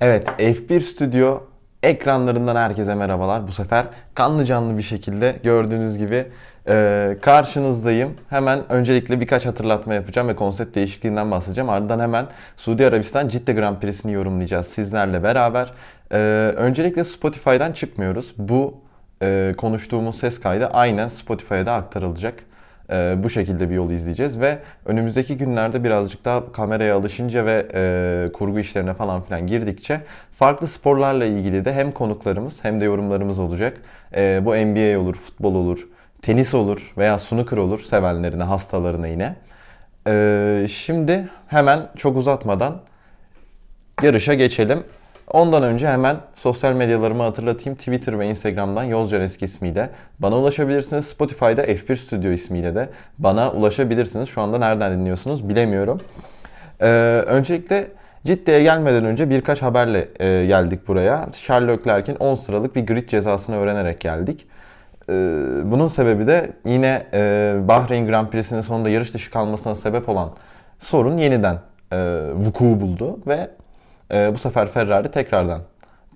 Evet, F1 Studio ekranlarından herkese merhabalar. Bu sefer kanlı canlı bir şekilde gördüğünüz gibi e, karşınızdayım. Hemen öncelikle birkaç hatırlatma yapacağım ve konsept değişikliğinden bahsedeceğim. Ardından hemen Suudi Arabistan Cidde Grand Prix'sini yorumlayacağız sizlerle beraber. E, öncelikle Spotify'dan çıkmıyoruz. Bu e, konuştuğumuz ses kaydı aynen Spotify'a da aktarılacak. Ee, bu şekilde bir yol izleyeceğiz ve önümüzdeki günlerde birazcık daha kameraya alışınca ve e, kurgu işlerine falan filan girdikçe farklı sporlarla ilgili de hem konuklarımız hem de yorumlarımız olacak. Ee, bu NBA olur, futbol olur, tenis olur veya snooker olur sevenlerine, hastalarına yine. Ee, şimdi hemen çok uzatmadan yarışa geçelim. Ondan önce hemen sosyal medyalarımı hatırlatayım. Twitter ve Instagram'dan Yozcan Eski ismiyle bana ulaşabilirsiniz. Spotify'da F1 Studio ismiyle de bana ulaşabilirsiniz. Şu anda nereden dinliyorsunuz bilemiyorum. Ee, öncelikle Ciddiye gelmeden önce birkaç haberle e, geldik buraya. Charles Leclerc'in 10 sıralık bir grid cezasını öğrenerek geldik. Ee, bunun sebebi de yine e, Bahreyn Grand Prix'sinin sonunda yarış dışı kalmasına sebep olan sorun yeniden e, vuku buldu ve e, bu sefer Ferrari tekrardan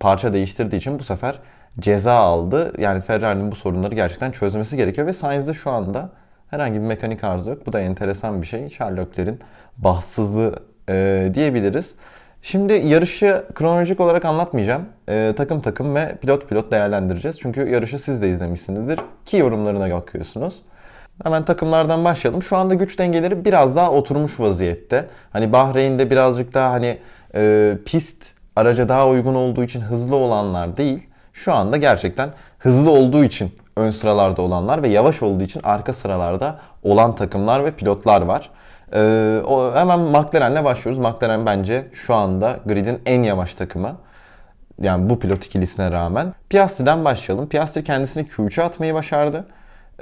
parça değiştirdiği için bu sefer ceza aldı. Yani Ferrari'nin bu sorunları gerçekten çözmesi gerekiyor ve Sainz'de şu anda herhangi bir mekanik arıza yok. Bu da enteresan bir şey. Charles Leclerc'in bahtsızlığı e, diyebiliriz. Şimdi yarışı kronolojik olarak anlatmayacağım. E, takım takım ve pilot pilot değerlendireceğiz. Çünkü yarışı siz de izlemişsinizdir. Ki yorumlarına bakıyorsunuz. Hemen takımlardan başlayalım. Şu anda güç dengeleri biraz daha oturmuş vaziyette. Hani Bahreyn'de birazcık daha hani e, pist araca daha uygun olduğu için hızlı olanlar değil. Şu anda gerçekten hızlı olduğu için ön sıralarda olanlar ve yavaş olduğu için arka sıralarda olan takımlar ve pilotlar var. Ee, o, hemen McLaren'le başlıyoruz. McLaren bence şu anda gridin en yavaş takımı. Yani bu pilot ikilisine rağmen. Piastri'den başlayalım. Piastri kendisini Q3'e atmayı başardı.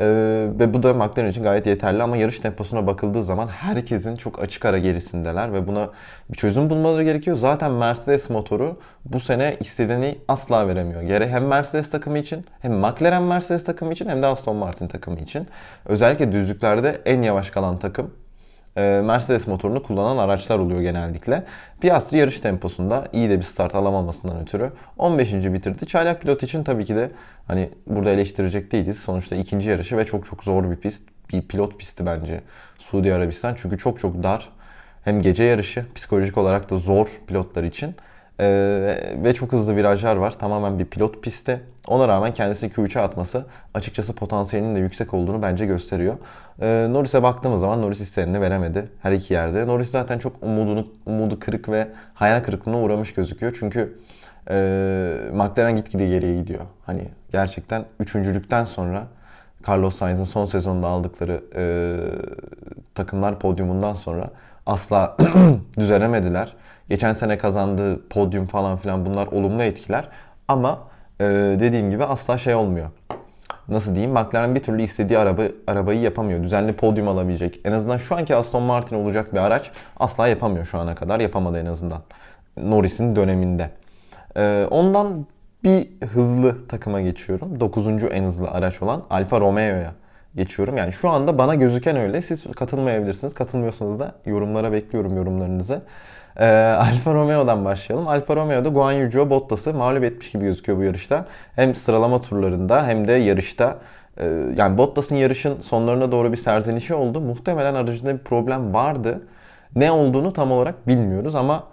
Ee, ve bu da McLaren için gayet yeterli ama yarış temposuna bakıldığı zaman herkesin çok açık ara gerisindeler ve buna bir çözüm bulmaları gerekiyor. Zaten Mercedes motoru bu sene istediğini asla veremiyor. Gere hem Mercedes takımı için hem McLaren Mercedes takımı için hem de Aston Martin takımı için. Özellikle düzlüklerde en yavaş kalan takım Mercedes motorunu kullanan araçlar oluyor genellikle. Piastri yarış temposunda iyi de bir start alamamasından ötürü 15. bitirdi. Çaylak pilot için tabii ki de hani burada eleştirecek değiliz. Sonuçta ikinci yarışı ve çok çok zor bir pist. Bir pilot pisti bence Suudi Arabistan. Çünkü çok çok dar. Hem gece yarışı psikolojik olarak da zor pilotlar için. Ee, ve çok hızlı virajlar var. Tamamen bir pilot pisti. Ona rağmen kendisini Q3'e atması açıkçası potansiyelinin de yüksek olduğunu bence gösteriyor. Ee, Norris'e baktığımız zaman Norris isteneni veremedi her iki yerde. Norris zaten çok umudunu, umudu kırık ve hayal kırıklığına uğramış gözüküyor. Çünkü e, McLaren gitgide geriye gidiyor. Hani gerçekten üçüncülükten sonra Carlos Sainz'in son sezonunda aldıkları e, takımlar podyumundan sonra asla düzelemediler. Geçen sene kazandığı podyum falan filan bunlar olumlu etkiler. Ama e, dediğim gibi asla şey olmuyor. Nasıl diyeyim? McLaren bir türlü istediği araba, arabayı yapamıyor. Düzenli podyum alabilecek. En azından şu anki Aston Martin olacak bir araç asla yapamıyor şu ana kadar. Yapamadı en azından. Norris'in döneminde. E, ondan bir hızlı takıma geçiyorum. 9. en hızlı araç olan Alfa Romeo'ya geçiyorum. Yani şu anda bana gözüken öyle. Siz katılmayabilirsiniz. Katılmıyorsanız da yorumlara bekliyorum yorumlarınızı. Ee, Alfa Romeo'dan başlayalım. Alfa Romeo'da Guan Yu Bottas'ı mağlup etmiş gibi gözüküyor bu yarışta. Hem sıralama turlarında hem de yarışta. Ee, yani Bottas'ın yarışın sonlarına doğru bir serzenişi oldu. Muhtemelen aracında bir problem vardı. Ne olduğunu tam olarak bilmiyoruz ama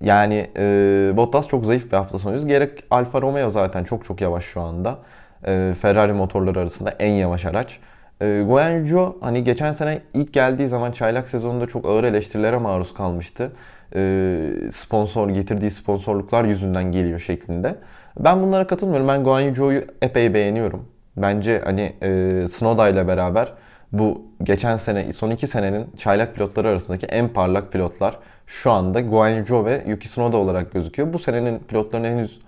yani e, Bottas çok zayıf bir hafta sonu. Gerek Alfa Romeo zaten çok çok yavaş şu anda. E, Ferrari motorları arasında en yavaş araç. E, Guan Yu Zhou hani geçen sene ilk geldiği zaman çaylak sezonunda çok ağır eleştirilere maruz kalmıştı. E, sponsor getirdiği sponsorluklar yüzünden geliyor şeklinde. Ben bunlara katılmıyorum. Ben Guan Yu Zhou'yu epey beğeniyorum. Bence hani e, Tsunoda ile beraber bu geçen sene son iki senenin çaylak pilotları arasındaki en parlak pilotlar şu anda Guan Yu Zhou ve Yuki Tsunoda olarak gözüküyor. Bu senenin pilotlarını henüz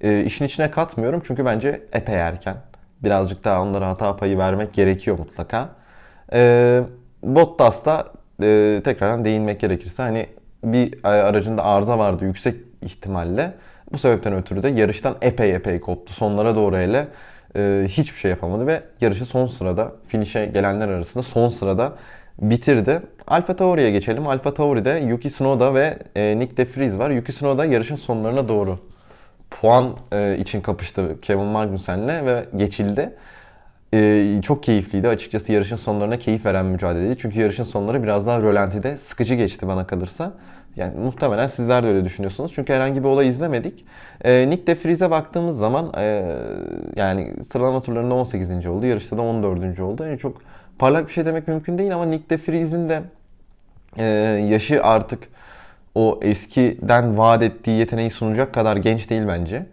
e, işin içine katmıyorum çünkü bence epey erken. Birazcık daha onlara hata payı vermek gerekiyor mutlaka. E, Bottas'ta e, tekrardan değinmek gerekirse hani bir aracında arıza vardı yüksek ihtimalle. Bu sebepten ötürü de yarıştan epey epey koptu. Sonlara doğru hele e, hiçbir şey yapamadı ve yarışı son sırada, finişe gelenler arasında son sırada bitirdi. Alfa Tauri'ye geçelim. Alfa Tauri'de Yuki Tsunoda ve e, Nick De Vries var. Yuki Tsunoda yarışın sonlarına doğru puan e, için kapıştı Kevin Magnussen'le ve geçildi. E, çok keyifliydi. Açıkçası yarışın sonlarına keyif veren mücadeleydi. Çünkü yarışın sonları biraz daha rölantide sıkıcı geçti bana kalırsa. Yani muhtemelen sizler de öyle düşünüyorsunuz. Çünkü herhangi bir olay izlemedik. E, Nick De Vries'e baktığımız zaman e, yani sıralama turlarında 18. oldu. Yarışta da 14. oldu. Yani çok parlak bir şey demek mümkün değil ama Nick De Vries'in de e, yaşı artık o eskiden vaat ettiği yeteneği sunacak kadar genç değil bence.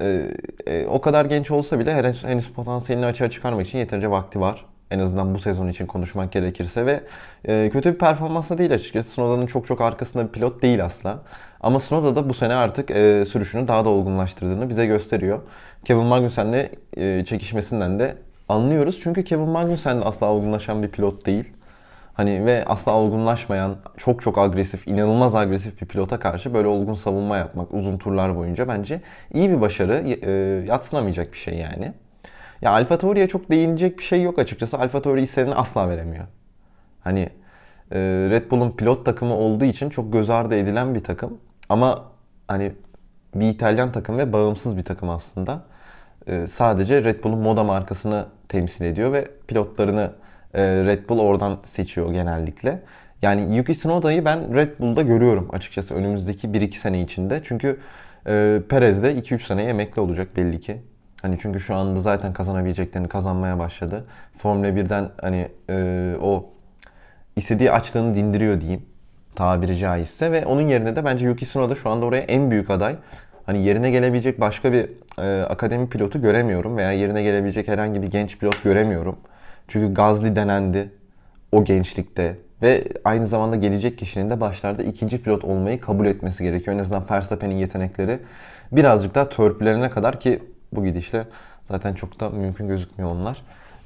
Ee, e, o kadar genç olsa bile henüz, henüz potansiyelini açığa çıkarmak için yeterince vakti var. En azından bu sezon için konuşmak gerekirse ve e, kötü bir performansla değil açıkçası. Snowda'nın çok çok arkasında bir pilot değil asla. Ama Snowda da bu sene artık e, sürüşünü daha da olgunlaştırdığını bize gösteriyor. Kevin Magnussen'le e, çekişmesinden de anlıyoruz. Çünkü Kevin Magnussen de asla olgunlaşan bir pilot değil. Hani ve asla olgunlaşmayan, çok çok agresif, inanılmaz agresif bir pilota karşı böyle olgun savunma yapmak uzun turlar boyunca bence iyi bir başarı, e, yatsınamayacak bir şey yani. Ya Alfa Tauri'ye çok değinecek bir şey yok açıkçası. Alfa Tauri istediğini asla veremiyor. Hani e, Red Bull'un pilot takımı olduğu için çok göz ardı edilen bir takım. Ama hani bir İtalyan takım ve bağımsız bir takım aslında. E, sadece Red Bull'un moda markasını temsil ediyor ve pilotlarını e, Red Bull oradan seçiyor genellikle. Yani Yuki Tsunoda'yı ben Red Bull'da görüyorum açıkçası önümüzdeki 1-2 sene içinde. Çünkü e, Perez de 2-3 seneye emekli olacak belli ki. Hani çünkü şu anda zaten kazanabileceklerini kazanmaya başladı. Formula 1'den hani e, o istediği açlığını dindiriyor diyeyim tabiri caizse ve onun yerine de bence Yuki Tsunoda şu anda oraya en büyük aday. Hani yerine gelebilecek başka bir e, akademi pilotu göremiyorum veya yerine gelebilecek herhangi bir genç pilot göremiyorum. Çünkü Gazli denendi o gençlikte ve aynı zamanda gelecek kişinin de başlarda ikinci pilot olmayı kabul etmesi gerekiyor. En azından Verstappen'in yetenekleri birazcık daha törpülerine kadar ki bu gidişle zaten çok da mümkün gözükmüyor onlar.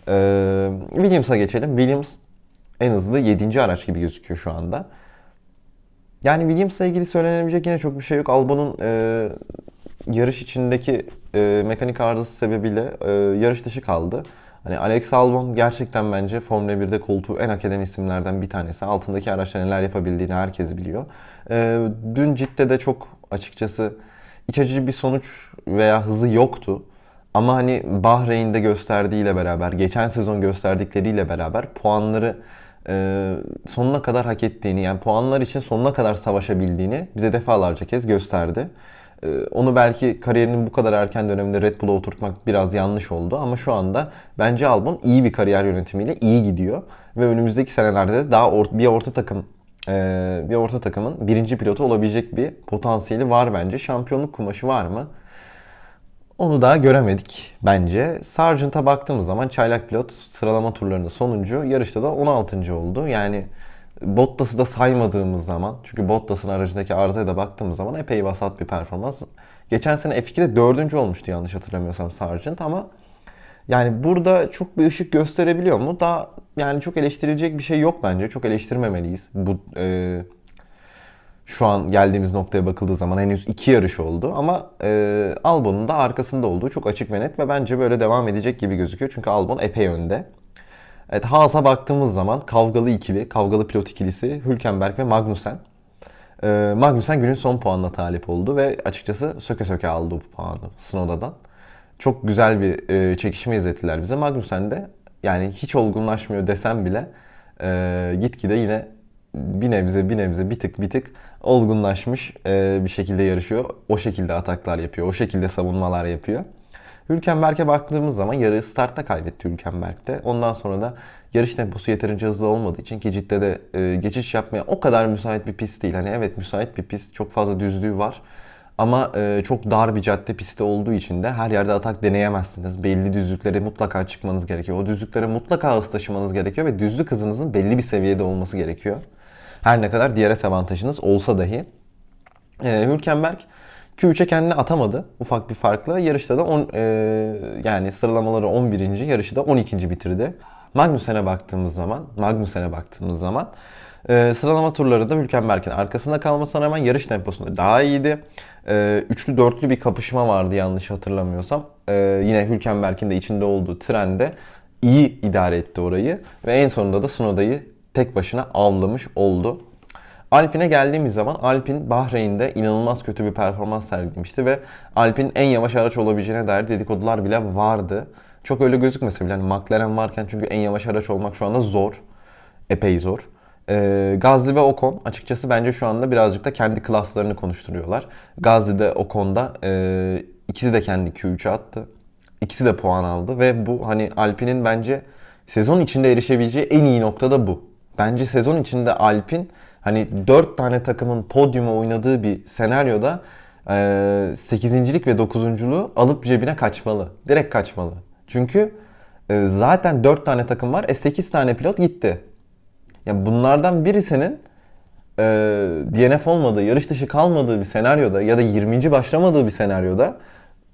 Ee, Williams'a geçelim. Williams en hızlı 7. araç gibi gözüküyor şu anda. Yani Williams'la ilgili söylenebilecek yine çok bir şey yok. Albon'un e, yarış içindeki e, mekanik arızası sebebiyle e, yarış dışı kaldı. Hani Alex Albon gerçekten bence Formula 1'de koltuğu en hak eden isimlerden bir tanesi. Altındaki araçla neler yapabildiğini herkes biliyor. Ee, dün Cidde'de çok açıkçası iç açıcı bir sonuç veya hızı yoktu. Ama hani Bahreyn'de gösterdiğiyle beraber, geçen sezon gösterdikleriyle beraber puanları e, sonuna kadar hak ettiğini, yani puanlar için sonuna kadar savaşabildiğini bize defalarca kez gösterdi. Ee, onu belki kariyerinin bu kadar erken döneminde Red Bull'a oturtmak biraz yanlış oldu ama şu anda bence Albon iyi bir kariyer yönetimiyle iyi gidiyor ve önümüzdeki senelerde de daha or- bir orta takım e, bir orta takımın birinci pilotu olabilecek bir potansiyeli var bence. Şampiyonluk kumaşı var mı? Onu daha göremedik bence. Sargent'a baktığımız zaman çaylak pilot sıralama turlarında sonuncu, yarışta da 16. oldu. Yani Bottas'ı da saymadığımız zaman, çünkü Bottas'ın aracındaki arızaya da baktığımız zaman epey vasat bir performans. Geçen sene F2'de dördüncü olmuştu yanlış hatırlamıyorsam Sargent ama yani burada çok bir ışık gösterebiliyor mu? Daha yani çok eleştirilecek bir şey yok bence. Çok eleştirmemeliyiz. Bu e, şu an geldiğimiz noktaya bakıldığı zaman henüz iki yarış oldu ama e, Albon'un da arkasında olduğu çok açık ve net ve bence böyle devam edecek gibi gözüküyor. Çünkü Albon epey önde. Evet Haas'a baktığımız zaman kavgalı ikili, kavgalı pilot ikilisi Hülkenberg ve Magnussen. Ee, Magnussen günün son puanına talip oldu ve açıkçası söke söke aldı bu puanı Snowda'dan. Çok güzel bir e, çekişme izlettiler bize. Magnussen de yani hiç olgunlaşmıyor desem bile e, gitgide yine bir nebze bir nebze bir tık bir tık olgunlaşmış e, bir şekilde yarışıyor. O şekilde ataklar yapıyor, o şekilde savunmalar yapıyor. Hülkenberg'e baktığımız zaman yarı startta kaybetti Hülkenberg'de. Ondan sonra da yarış temposu yeterince hızlı olmadığı için ki cidde de e, geçiş yapmaya o kadar müsait bir pist değil. Hani evet müsait bir pist, çok fazla düzlüğü var. Ama e, çok dar bir cadde pisti olduğu için de her yerde atak deneyemezsiniz. Belli düzlüklere mutlaka çıkmanız gerekiyor. O düzlüklere mutlaka hız taşımanız gerekiyor ve düzlük hızınızın belli bir seviyede olması gerekiyor. Her ne kadar diğer avantajınız olsa dahi. E, Hülkenberg Q3'e kendini atamadı ufak bir farkla. Yarışta da on, e, yani sıralamaları 11. yarışı da 12. bitirdi. Magnussen'e baktığımız zaman, Magnussen'e baktığımız zaman e, sıralama turlarında Hülkenberg'in arkasında kalmasına rağmen yarış temposunda daha iyiydi. E, üçlü dörtlü bir kapışma vardı yanlış hatırlamıyorsam. E, yine Hülkenberg'in de içinde olduğu trende iyi idare etti orayı ve en sonunda da Sunoda'yı tek başına avlamış oldu. Alpine geldiğimiz zaman Alpin Bahreyn'de inanılmaz kötü bir performans sergilemişti ve Alpin en yavaş araç olabileceğine dair dedikodular bile vardı. Çok öyle gözükmese bile hani McLaren varken çünkü en yavaş araç olmak şu anda zor. Epey zor. Ee, Gazli ve Ocon açıkçası bence şu anda birazcık da kendi klaslarını konuşturuyorlar. Gazli de Ocon'da e, ikisi de kendi Q3'e attı. İkisi de puan aldı ve bu hani Alpine'in bence sezon içinde erişebileceği en iyi nokta da bu. Bence sezon içinde Alpine hani 4 tane takımın podyuma oynadığı bir senaryoda e, 8. ve 9.luğu alıp cebine kaçmalı. Direkt kaçmalı. Çünkü e, zaten 4 tane takım var. E 8 tane pilot gitti. Yani bunlardan birisinin e, DNF olmadığı, yarış dışı kalmadığı bir senaryoda ya da 20. başlamadığı bir senaryoda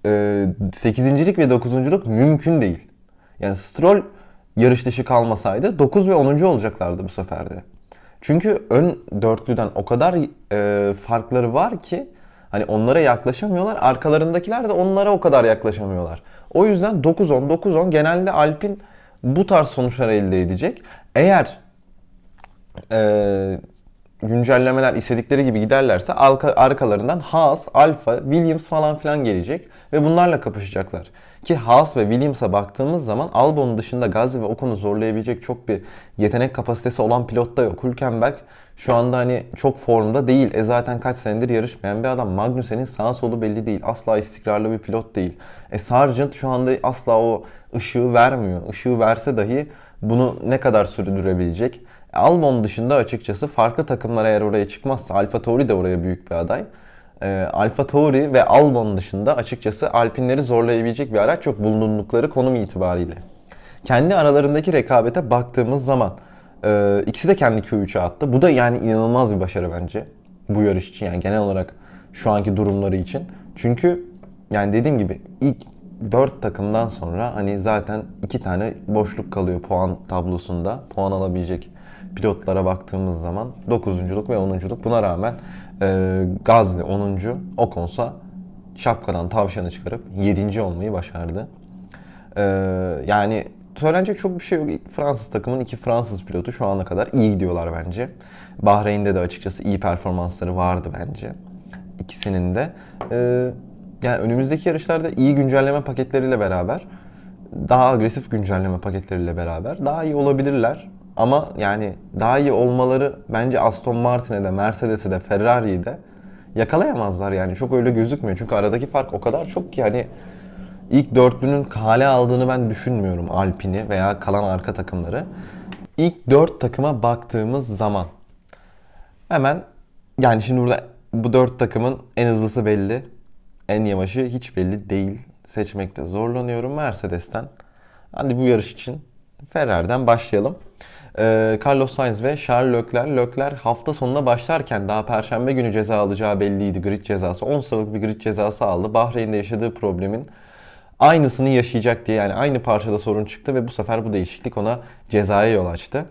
e, 8. ve 9.luk mümkün değil. Yani Stroll yarış dışı kalmasaydı 9 ve 10. olacaklardı bu seferde. Çünkü ön dörtlüden o kadar e, farkları var ki hani onlara yaklaşamıyorlar. Arkalarındakiler de onlara o kadar yaklaşamıyorlar. O yüzden 9-10, 9-10 genelde Alpin bu tarz sonuçlar elde edecek. Eğer e, güncellemeler istedikleri gibi giderlerse arka, arkalarından Haas, Alfa, Williams falan filan gelecek ve bunlarla kapışacaklar. Ki Haas ve Williams'a baktığımız zaman Albon'un dışında Gazi ve Ocon'u zorlayabilecek çok bir yetenek kapasitesi olan pilot da yok. Hülkenberg şu anda hani çok formda değil. E zaten kaç senedir yarışmayan bir adam. Magnussen'in sağ solu belli değil. Asla istikrarlı bir pilot değil. E Sargent şu anda asla o ışığı vermiyor. Işığı verse dahi bunu ne kadar sürdürebilecek? Albon dışında açıkçası farklı takımlar eğer oraya çıkmazsa Alfa Tauri de oraya büyük bir aday. E, Alfa Tauri ve Albon dışında açıkçası Alpinleri zorlayabilecek bir araç yok bulundukları konum itibariyle. Kendi aralarındaki rekabete baktığımız zaman e, ikisi de kendi Q3'e attı. Bu da yani inanılmaz bir başarı bence bu yarış için yani genel olarak şu anki durumları için. Çünkü yani dediğim gibi ilk 4 takımdan sonra hani zaten iki tane boşluk kalıyor puan tablosunda. Puan alabilecek pilotlara baktığımız zaman 9.luk ve 10.luk. Buna rağmen e, Gazli 10. Okonsa şapkadan tavşanı çıkarıp 7. olmayı başardı. E, yani söylenecek çok bir şey yok. Fransız takımın iki Fransız pilotu şu ana kadar iyi gidiyorlar bence. Bahreyn'de de açıkçası iyi performansları vardı bence. İkisinin de. E, yani önümüzdeki yarışlarda iyi güncelleme paketleriyle beraber daha agresif güncelleme paketleriyle beraber daha iyi olabilirler. Ama yani daha iyi olmaları bence Aston Martin'e de, Mercedes'e de, Ferrari'yi de yakalayamazlar yani. Çok öyle gözükmüyor. Çünkü aradaki fark o kadar çok ki hani ilk dörtlünün kale aldığını ben düşünmüyorum Alpine'i veya kalan arka takımları. İlk dört takıma baktığımız zaman hemen yani şimdi burada bu dört takımın en hızlısı belli. En yavaşı hiç belli değil. Seçmekte zorlanıyorum Mercedes'ten. Hadi bu yarış için Ferrari'den başlayalım. Ee, Carlos Sainz ve Charles Leclerc. Leclerc hafta sonuna başlarken daha perşembe günü ceza alacağı belliydi. Grid cezası. 10 sıralık bir grid cezası aldı. Bahreyn'de yaşadığı problemin aynısını yaşayacak diye yani aynı parçada sorun çıktı ve bu sefer bu değişiklik ona cezaya yol açtı.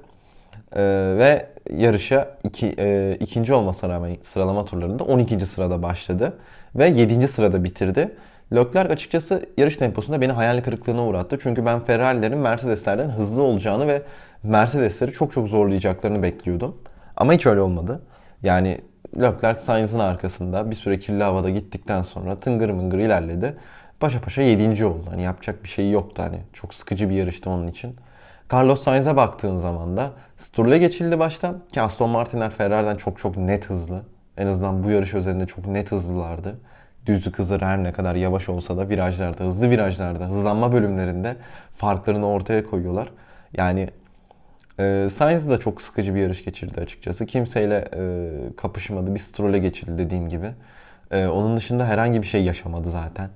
Ee, ve yarışa iki, e, ikinci olmasına rağmen sıralama turlarında 12. sırada başladı ve 7. sırada bitirdi. Leclerc açıkçası yarış temposunda beni hayal kırıklığına uğrattı. Çünkü ben Ferrari'lerin Mercedes'lerden hızlı olacağını ve Mercedes'leri çok çok zorlayacaklarını bekliyordum. Ama hiç öyle olmadı. Yani Leclerc Sainz'ın arkasında bir süre kirli havada gittikten sonra tıngır mıngır ilerledi. Paşa paşa 7. oldu. Hani yapacak bir şey yoktu hani. Çok sıkıcı bir yarıştı onun için. Carlos Sainz'e baktığın zaman da Stroll'e geçildi başta. Ki Aston Martin'ler Ferrari'den çok çok net hızlı. En azından bu yarış özelinde çok net hızlılardı. Düzlük hızları her ne kadar yavaş olsa da virajlarda, hızlı virajlarda, hızlanma bölümlerinde farklarını ortaya koyuyorlar. Yani e, Sainz da çok sıkıcı bir yarış geçirdi açıkçası. Kimseyle e, kapışmadı. Bir Stroll'e geçildi dediğim gibi. E, onun dışında herhangi bir şey yaşamadı zaten.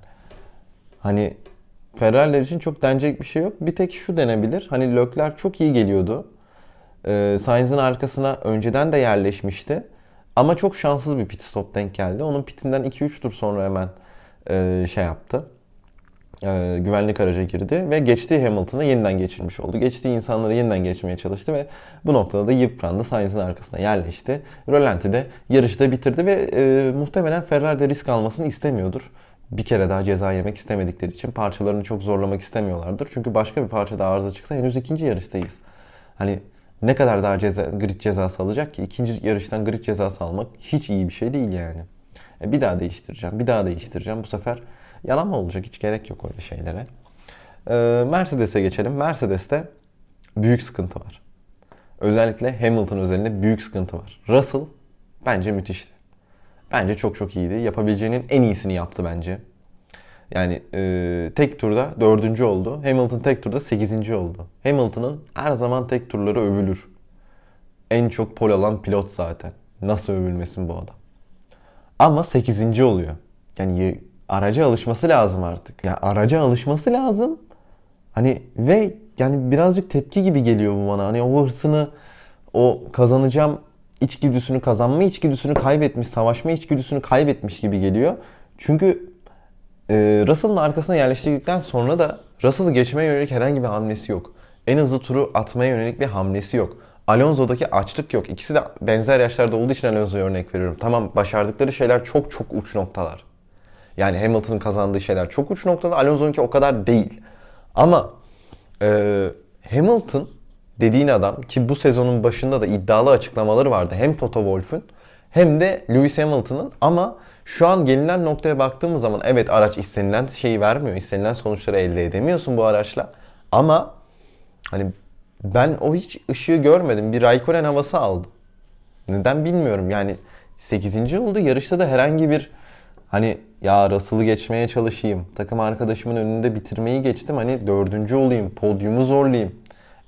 Hani Ferrari'ler için çok denecek bir şey yok. Bir tek şu denebilir. Hani Leclerc çok iyi geliyordu. E, Sainz'in arkasına önceden de yerleşmişti. Ama çok şanssız bir pit stop denk geldi. Onun pitinden 2-3 tur sonra hemen e, şey yaptı. e, güvenlik araca girdi ve geçtiği Hamilton'ı yeniden geçirmiş oldu. Geçtiği insanları yeniden geçmeye çalıştı ve bu noktada da yıprandı. Sainz'in arkasına yerleşti. Rölanti de yarışı da bitirdi ve e, muhtemelen Ferrari de risk almasını istemiyordur. Bir kere daha ceza yemek istemedikleri için parçalarını çok zorlamak istemiyorlardır. Çünkü başka bir parçada arıza çıksa henüz ikinci yarıştayız. Hani ne kadar daha ceza, grid cezası alacak ki? ikinci yarıştan grid cezası almak hiç iyi bir şey değil yani. E, bir daha değiştireceğim, bir daha değiştireceğim. Bu sefer yalan mı olacak? Hiç gerek yok öyle şeylere. E, Mercedes'e geçelim. Mercedes'te büyük sıkıntı var. Özellikle Hamilton özelinde büyük sıkıntı var. Russell bence müthişti. Bence çok çok iyiydi. Yapabileceğinin en iyisini yaptı bence. Yani e, tek turda dördüncü oldu. Hamilton tek turda sekizinci oldu. Hamilton'ın her zaman tek turları övülür. En çok pol alan pilot zaten. Nasıl övülmesin bu adam? Ama 8. oluyor. Yani araca alışması lazım artık. Ya araca alışması lazım. Hani ve yani birazcık tepki gibi geliyor bu bana. Hani o hırsını, o kazanacağım içgüdüsünü, kazanma içgüdüsünü kaybetmiş, savaşma içgüdüsünü kaybetmiş gibi geliyor. Çünkü e, Russell'ın arkasına yerleştirdikten sonra da Russell'ı geçmeye yönelik herhangi bir hamlesi yok. En hızlı turu atmaya yönelik bir hamlesi yok. Alonso'daki açlık yok. İkisi de benzer yaşlarda olduğu için Alonso'ya örnek veriyorum. Tamam başardıkları şeyler çok çok uç noktalar. Yani Hamilton'ın kazandığı şeyler çok uç noktada. Alonso'nunki o kadar değil. Ama e, Hamilton dediğin adam ki bu sezonun başında da iddialı açıklamaları vardı. Hem Toto Wolff'ün hem de Lewis Hamilton'ın ama şu an gelinen noktaya baktığımız zaman evet araç istenilen şeyi vermiyor. istenilen sonuçları elde edemiyorsun bu araçla. Ama hani ben o hiç ışığı görmedim. Bir Raikkonen havası aldım. Neden bilmiyorum. Yani 8. oldu. Yarışta da herhangi bir hani ya Russell'ı geçmeye çalışayım. Takım arkadaşımın önünde bitirmeyi geçtim. Hani dördüncü olayım. Podyumu zorlayayım.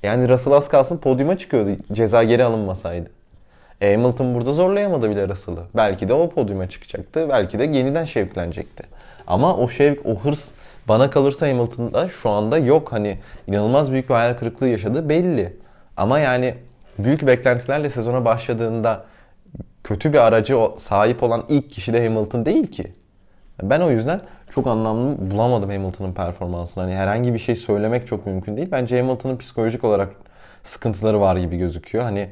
Yani Russell az kalsın podyuma çıkıyordu. Ceza geri alınmasaydı. E, Hamilton burada zorlayamadı bile Russell'ı. Belki de o podyuma çıkacaktı. Belki de yeniden şevklenecekti. Ama o şevk, o hırs bana kalırsa Hamilton'da şu anda yok. Hani inanılmaz büyük bir hayal kırıklığı yaşadı belli. Ama yani büyük beklentilerle sezona başladığında kötü bir aracı sahip olan ilk kişi de Hamilton değil ki. Ben o yüzden çok anlamlı bulamadım Hamilton'ın performansını. Hani herhangi bir şey söylemek çok mümkün değil. Bence Hamilton'ın psikolojik olarak sıkıntıları var gibi gözüküyor. Hani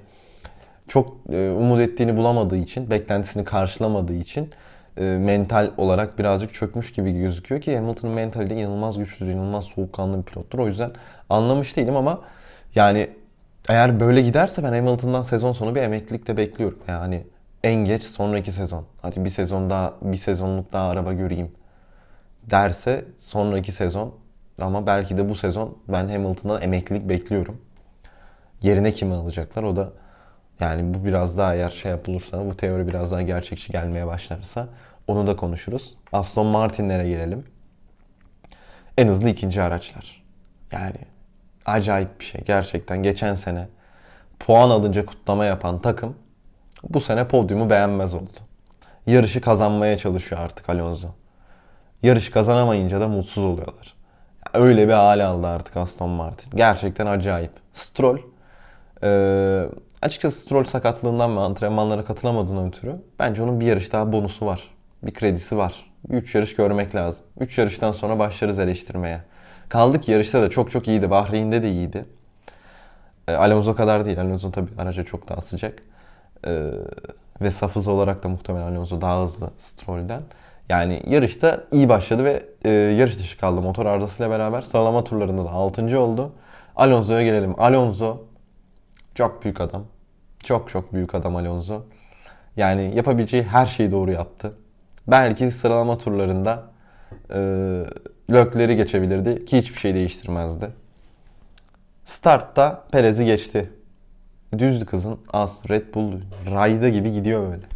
çok e, umut ettiğini bulamadığı için, beklentisini karşılamadığı için e, mental olarak birazcık çökmüş gibi gözüküyor ki Hamilton'ın mentali de inanılmaz güçlüdür, inanılmaz soğukkanlı bir pilottur. O yüzden anlamış değilim ama yani eğer böyle giderse ben Hamilton'dan sezon sonu bir emeklilik de bekliyorum. Yani en geç sonraki sezon. Hadi bir sezon daha, bir sezonluk daha araba göreyim derse sonraki sezon ama belki de bu sezon ben Hamilton'dan emeklilik bekliyorum. Yerine kimi alacaklar o da yani bu biraz daha eğer şey yapılırsa, bu teori biraz daha gerçekçi gelmeye başlarsa onu da konuşuruz. Aston Martin'lere gelelim. En hızlı ikinci araçlar. Yani acayip bir şey. Gerçekten geçen sene puan alınca kutlama yapan takım bu sene podyumu beğenmez oldu. Yarışı kazanmaya çalışıyor artık Alonso. Yarış kazanamayınca da mutsuz oluyorlar. Öyle bir hale aldı artık Aston Martin. Gerçekten acayip. Stroll ee, açıkçası Stroll sakatlığından ve antrenmanlara katılamadığından ötürü bence onun bir yarış daha bonusu var. Bir kredisi var. 3 yarış görmek lazım. 3 yarıştan sonra başlarız eleştirmeye. Kaldık yarışta da çok çok iyiydi. Bahreyn'de de iyiydi. Ee, Alonso kadar değil. Alonso tabii araca çok daha sıcak. Ee, ve saf olarak da muhtemelen Alonso daha hızlı Stroll'den. Yani yarışta iyi başladı ve e, yarış dışı kaldı motor arızasıyla beraber. Sıralama turlarında da 6. oldu. Alonso'ya gelelim. Alonso çok büyük adam. Çok çok büyük adam Alonso. Yani yapabileceği her şeyi doğru yaptı. Belki sıralama turlarında e, Lökler'i geçebilirdi ki hiçbir şey değiştirmezdi. Startta Perez'i geçti. Düzdü kızın az. Red Bull rayda gibi gidiyor böyle.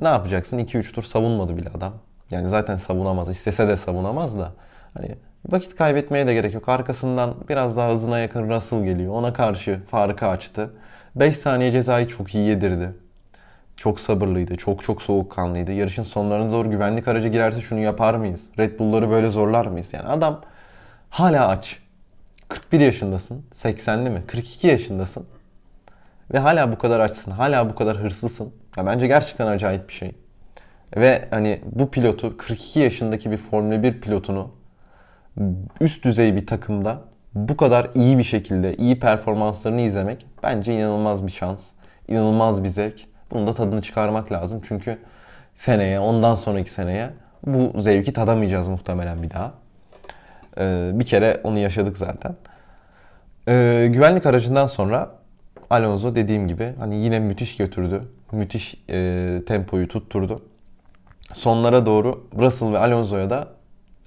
Ne yapacaksın? 2-3 tur savunmadı bile adam. Yani zaten savunamaz. İstese de savunamaz da. Hani vakit kaybetmeye de gerek yok. Arkasından biraz daha hızına yakın Russell geliyor. Ona karşı farkı açtı. 5 saniye cezayı çok iyi yedirdi. Çok sabırlıydı. Çok çok soğukkanlıydı. Yarışın sonlarına doğru güvenlik aracı girerse şunu yapar mıyız? Red Bull'ları böyle zorlar mıyız? Yani adam hala aç. 41 yaşındasın. 80'li mi? 42 yaşındasın. Ve hala bu kadar açsın. Hala bu kadar hırslısın. Ya bence gerçekten acayip bir şey. Ve hani bu pilotu 42 yaşındaki bir Formula 1 pilotunu üst düzey bir takımda bu kadar iyi bir şekilde iyi performanslarını izlemek bence inanılmaz bir şans. inanılmaz bir zevk. Bunun da tadını çıkarmak lazım. Çünkü seneye, ondan sonraki seneye bu zevki tadamayacağız muhtemelen bir daha. Ee, bir kere onu yaşadık zaten. Ee, güvenlik aracından sonra Alonso dediğim gibi hani yine müthiş götürdü. Müthiş e, tempoyu tutturdu. Sonlara doğru Russell ve Alonso'ya da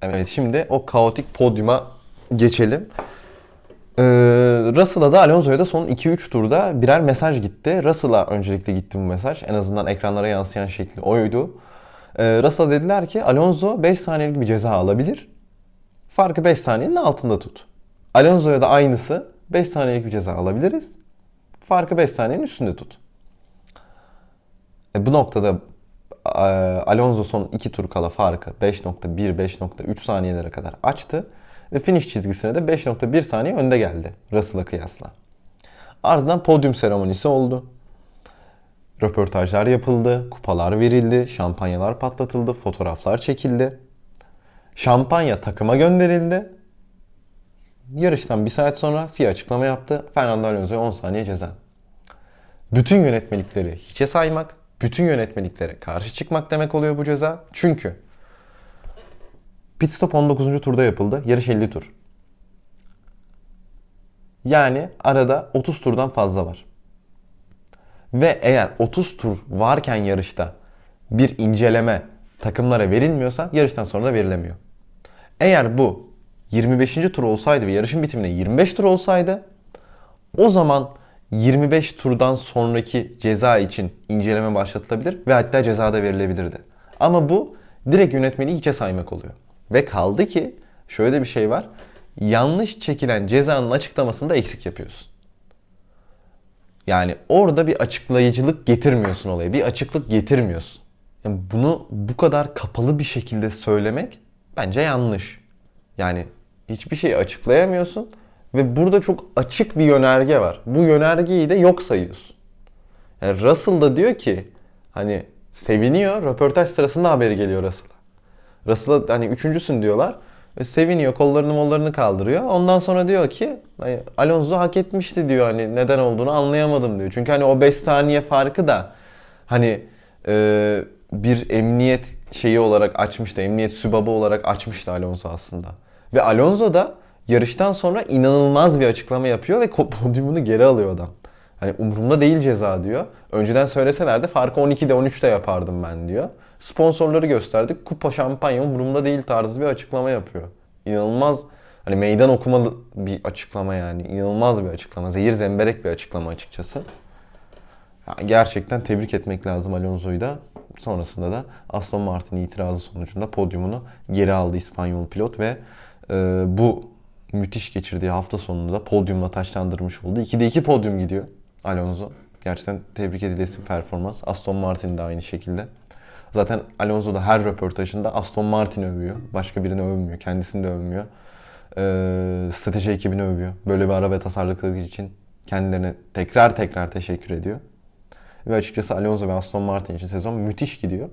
evet şimdi o kaotik podyuma geçelim. Ee, Russell'a da Alonso'ya da son 2-3 turda birer mesaj gitti. Russell'a öncelikle gitti bu mesaj. En azından ekranlara yansıyan şekli oydu. Ee, Russell'a dediler ki Alonso 5 saniyelik bir ceza alabilir. Farkı 5 saniyenin altında tut. Alonso'ya da aynısı 5 saniyelik bir ceza alabiliriz. Farkı 5 saniyenin üstünde tut. E, bu noktada e, Alonso son 2 tur kala farkı 5.1 5.3 saniyelere kadar açtı ve finish çizgisine de 5.1 saniye önde geldi Russell'a kıyasla. Ardından podyum seremonisi oldu. Röportajlar yapıldı, kupalar verildi, şampanyalar patlatıldı, fotoğraflar çekildi. Şampanya takıma gönderildi. Yarıştan bir saat sonra FIA açıklama yaptı. Fernando Alonso'ya 10 saniye ceza. Bütün yönetmelikleri hiçe saymak, bütün yönetmeliklere karşı çıkmak demek oluyor bu ceza. Çünkü pit stop 19. turda yapıldı. Yarış 50 tur. Yani arada 30 turdan fazla var. Ve eğer 30 tur varken yarışta bir inceleme takımlara verilmiyorsa yarıştan sonra da verilemiyor. Eğer bu 25. tur olsaydı ve yarışın bitiminde 25 tur olsaydı o zaman 25 turdan sonraki ceza için inceleme başlatılabilir ve hatta ceza da verilebilirdi. Ama bu direkt yönetmeliği hiçe saymak oluyor. Ve kaldı ki şöyle bir şey var. Yanlış çekilen cezanın açıklamasında eksik yapıyorsun. Yani orada bir açıklayıcılık getirmiyorsun olaya. Bir açıklık getirmiyorsun. Yani bunu bu kadar kapalı bir şekilde söylemek bence yanlış. Yani hiçbir şeyi açıklayamıyorsun ve burada çok açık bir yönerge var. Bu yönergeyi de yok sayıyorsun. Yani Russell da diyor ki hani seviniyor. Röportaj sırasında haberi geliyor Russell'a. Russell'a hani üçüncüsün diyorlar. Ve seviniyor kollarını mollarını kaldırıyor. Ondan sonra diyor ki hani Alonso hak etmişti diyor hani neden olduğunu anlayamadım diyor. Çünkü hani o 5 saniye farkı da hani e, bir emniyet şeyi olarak açmıştı. Emniyet sübabı olarak açmıştı Alonso aslında. Ve Alonso da yarıştan sonra inanılmaz bir açıklama yapıyor ve podyumunu geri alıyor adam. Hani umurumda değil ceza diyor. Önceden söyleselerdi farkı 12'de 13'te yapardım ben diyor. Sponsorları gösterdik. Kupa şampanya umurumda değil tarzı bir açıklama yapıyor. İnanılmaz hani meydan okumalı bir açıklama yani. İnanılmaz bir açıklama. Zehir zemberek bir açıklama açıkçası. Yani gerçekten tebrik etmek lazım Alonso'yu da. Sonrasında da Aston Martin itirazı sonucunda podyumunu geri aldı İspanyol pilot ve e, bu müthiş geçirdiği hafta sonunda podyumla taşlandırmış oldu. 2'de 2 podyum gidiyor Alonso. Gerçekten tebrik edilesi performans. Aston Martin de aynı şekilde. Zaten Alonso da her röportajında Aston Martin övüyor. Başka birini övmüyor. Kendisini de övmüyor. Ee, strateji ekibini övüyor. Böyle bir araba tasarladıkları için kendilerine tekrar tekrar teşekkür ediyor. Ve açıkçası Alonso ve Aston Martin için sezon müthiş gidiyor.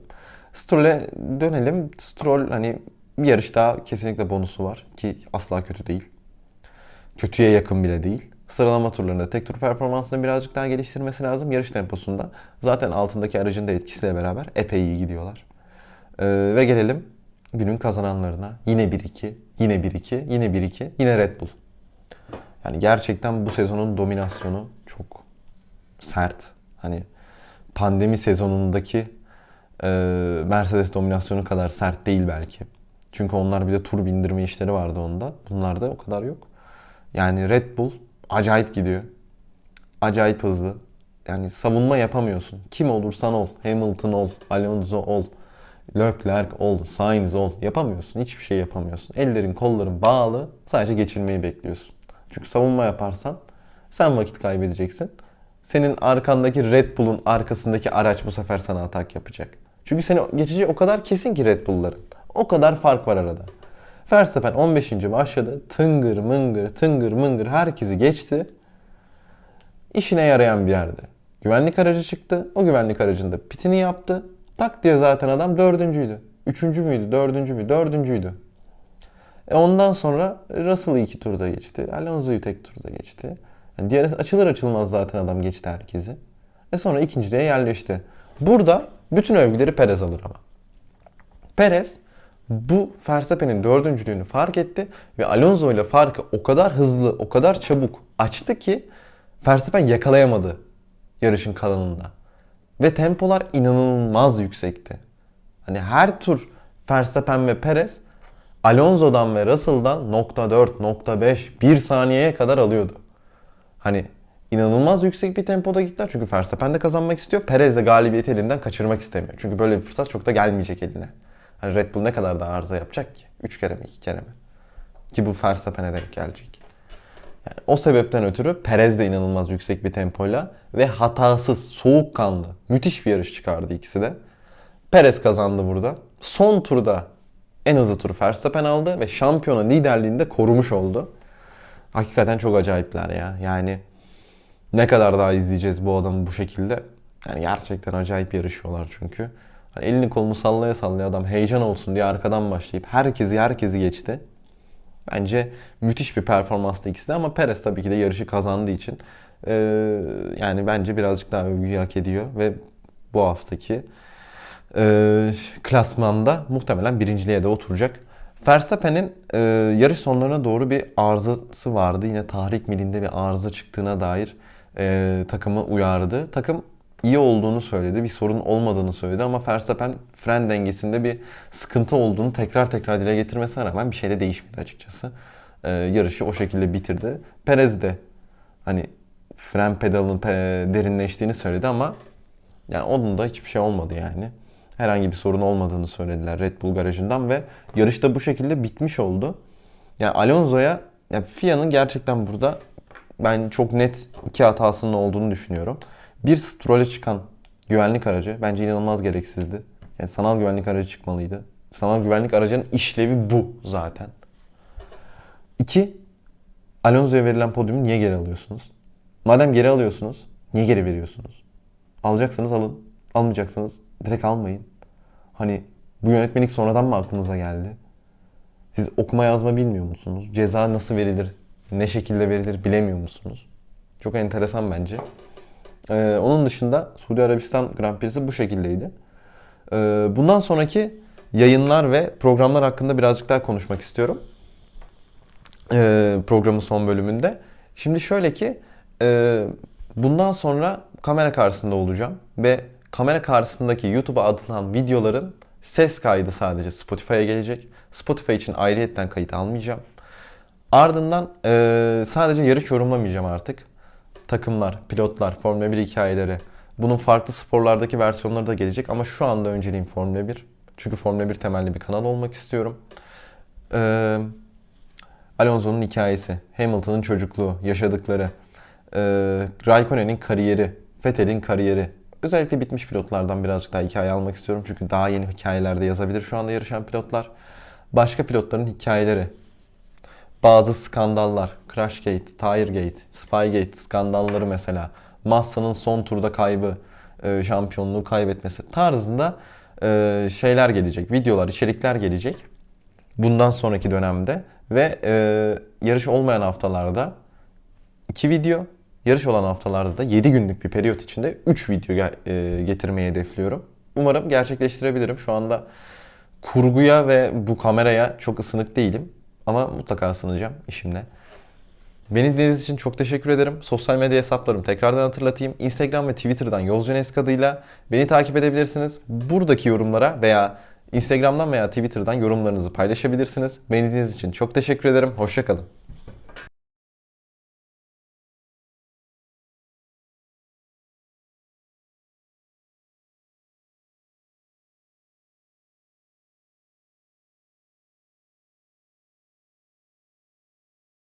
Stroll'e dönelim. Stroll hani bir yarış daha kesinlikle bonusu var ki asla kötü değil. Kötüye yakın bile değil. Sıralama turlarında tek tur performansını birazcık daha geliştirmesi lazım. Yarış temposunda zaten altındaki aracın da etkisiyle beraber epey iyi gidiyorlar. Ee, ve gelelim günün kazananlarına. Yine 1-2, yine 1-2, yine 1-2, yine Red Bull. Yani gerçekten bu sezonun dominasyonu çok sert. Hani pandemi sezonundaki e, Mercedes dominasyonu kadar sert değil belki. Çünkü onlar bir de tur bindirme işleri vardı onda. Bunlarda o kadar yok. Yani Red Bull acayip gidiyor. Acayip hızlı. Yani savunma yapamıyorsun. Kim olursan ol. Hamilton ol, Alonso ol, Leclerc ol, Sainz ol. Yapamıyorsun. Hiçbir şey yapamıyorsun. Ellerin kolların bağlı. Sadece geçirmeyi bekliyorsun. Çünkü savunma yaparsan sen vakit kaybedeceksin. Senin arkandaki Red Bull'un arkasındaki araç bu sefer sana atak yapacak. Çünkü seni geçici o kadar kesin ki Red Bull'ların. O kadar fark var arada. Verstappen 15. başladı. Tıngır mıngır tıngır mıngır herkesi geçti. İşine yarayan bir yerde. Güvenlik aracı çıktı. O güvenlik aracında pitini yaptı. Tak diye zaten adam dördüncüydü. Üçüncü müydü, dördüncü müydü, dördüncüydü. E ondan sonra Russell'ı iki turda geçti. Alonso'yu tek turda geçti. Yani diğer açılır açılmaz zaten adam geçti herkesi. E sonra ikinciliğe yerleşti. Burada bütün övgüleri Perez alır ama. Perez bu Verstappen'in dördüncülüğünü fark etti ve Alonso ile farkı o kadar hızlı, o kadar çabuk açtı ki Verstappen yakalayamadı yarışın kalanında. Ve tempolar inanılmaz yüksekti. Hani her tur Verstappen ve Perez Alonso'dan ve Russell'dan nokta 4, nokta 5, 1 saniyeye kadar alıyordu. Hani inanılmaz yüksek bir tempoda gittiler. Çünkü Verstappen de kazanmak istiyor. Perez de galibiyeti elinden kaçırmak istemiyor. Çünkü böyle bir fırsat çok da gelmeyecek eline. Hani Red Bull ne kadar daha arıza yapacak ki? 3 kere mi 2 kere mi? Ki bu Verstappen'e denk gelecek. Yani o sebepten ötürü Perez de inanılmaz yüksek bir tempoyla ve hatasız, soğukkanlı, müthiş bir yarış çıkardı ikisi de. Perez kazandı burada. Son turda en hızlı turu Verstappen aldı ve şampiyonun liderliğini de korumuş oldu. Hakikaten çok acayipler ya. Yani ne kadar daha izleyeceğiz bu adamı bu şekilde. Yani gerçekten acayip yarışıyorlar çünkü. Hani elini kolunu sallaya sallaya adam heyecan olsun diye arkadan başlayıp herkesi herkesi geçti. Bence müthiş bir performanstı ikisi de ama Perez tabii ki de yarışı kazandığı için e, yani bence birazcık daha övgüyü hak ediyor ve bu haftaki e, klasmanda muhtemelen birinciliğe de oturacak. Verstappen'in e, yarış sonlarına doğru bir arızası vardı. Yine tahrik milinde bir arıza çıktığına dair e, takımı uyardı. Takım iyi olduğunu söyledi, bir sorun olmadığını söyledi ama Verstappen fren dengesinde bir sıkıntı olduğunu tekrar tekrar dile getirmesine rağmen bir şey de değişmedi açıkçası. E, yarışı o şekilde bitirdi. Perez de hani fren pedalının pe- derinleştiğini söyledi ama yani onun da hiçbir şey olmadı yani. Herhangi bir sorun olmadığını söylediler Red Bull garajından ve yarış da bu şekilde bitmiş oldu. Yani Alonso'ya yani FIA'nın gerçekten burada ben çok net iki hatasının olduğunu düşünüyorum. Bir Stroll'e çıkan güvenlik aracı bence inanılmaz gereksizdi. Yani sanal güvenlik aracı çıkmalıydı. Sanal güvenlik aracının işlevi bu zaten. İki, Alonso'ya verilen podyumu niye geri alıyorsunuz? Madem geri alıyorsunuz, niye geri veriyorsunuz? Alacaksanız alın. Almayacaksanız direkt almayın. Hani bu yönetmelik sonradan mı aklınıza geldi? Siz okuma yazma bilmiyor musunuz? Ceza nasıl verilir, ne şekilde verilir bilemiyor musunuz? Çok enteresan bence. Ee, onun dışında Suudi Arabistan Grand Prix'si bu şekildeydi. Ee, bundan sonraki yayınlar ve programlar hakkında birazcık daha konuşmak istiyorum. Ee, programın son bölümünde. Şimdi şöyle ki e, bundan sonra kamera karşısında olacağım ve kamera karşısındaki YouTube'a atılan videoların ses kaydı sadece Spotify'a gelecek. Spotify için ayrıyetten kayıt almayacağım. Ardından e, sadece yarış yorumlamayacağım artık. Takımlar, pilotlar, Formula 1 hikayeleri. Bunun farklı sporlardaki versiyonları da gelecek ama şu anda önceliğim Formula 1. Çünkü Formula 1 temelli bir kanal olmak istiyorum. Eee Alonso'nun hikayesi, Hamilton'ın çocukluğu, yaşadıkları, e, Raikkonen'in kariyeri, Vettel'in kariyeri. Özellikle bitmiş pilotlardan birazcık daha hikaye almak istiyorum. Çünkü daha yeni hikayelerde yazabilir şu anda yarışan pilotlar. Başka pilotların hikayeleri. Bazı skandallar, Crashgate, Tiregate, Spygate skandalları mesela. Massa'nın son turda kaybı, e, şampiyonluğu kaybetmesi tarzında e, şeyler gelecek. Videolar, içerikler gelecek. Bundan sonraki dönemde ve e, yarış olmayan haftalarda 2 video, yarış olan haftalarda da 7 günlük bir periyot içinde 3 video ge- getirmeyi hedefliyorum. Umarım gerçekleştirebilirim. Şu anda kurguya ve bu kameraya çok ısınık değilim. Ama mutlaka ısınacağım işimle. Beni dinlediğiniz için çok teşekkür ederim. Sosyal medya hesaplarımı tekrardan hatırlatayım. Instagram ve Twitter'dan Yolcu Enes adıyla beni takip edebilirsiniz. Buradaki yorumlara veya Instagram'dan veya Twitter'dan yorumlarınızı paylaşabilirsiniz. Beni dinlediğiniz için çok teşekkür ederim. Hoşçakalın.